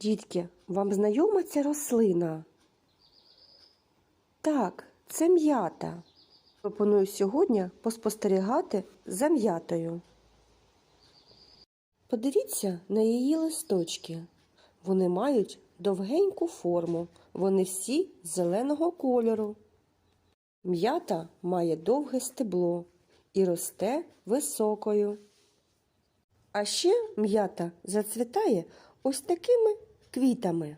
Дітки, вам знайома ця рослина? Так, це м'ята. Пропоную сьогодні поспостерігати за м'ятою. Подивіться на її листочки. Вони мають довгеньку форму, вони всі зеленого кольору. М'ята має довге стебло і росте високою. А ще м'ята зацвітає ось такими квітами.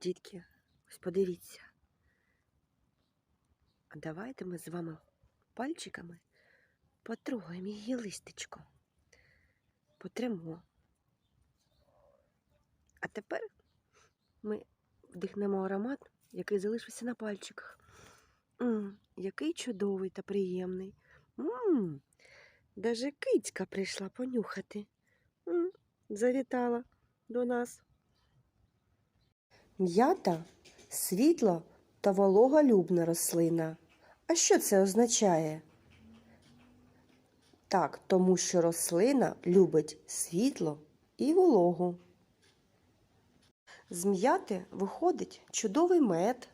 Дітки, ось подивіться. А давайте ми з вами пальчиками потрогаємо її листечко. Потремо. А тепер ми вдихнемо аромат, який залишився на пальчиках. М, який чудовий та приємний. М, даже кицька прийшла понюхати. Завітала до нас. М'ята світла та вологолюбна рослина. А що це означає? Так, тому що рослина любить світло і вологу. З м'яти виходить чудовий мед.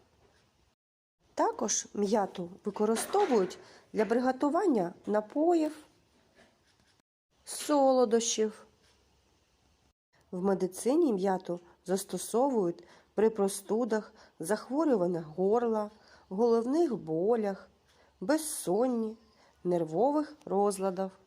Також м'яту використовують для приготування напоїв, солодощів. В медицині м'яту застосовують при простудах, захворюваннях горла, головних болях, безсонні, нервових розладах.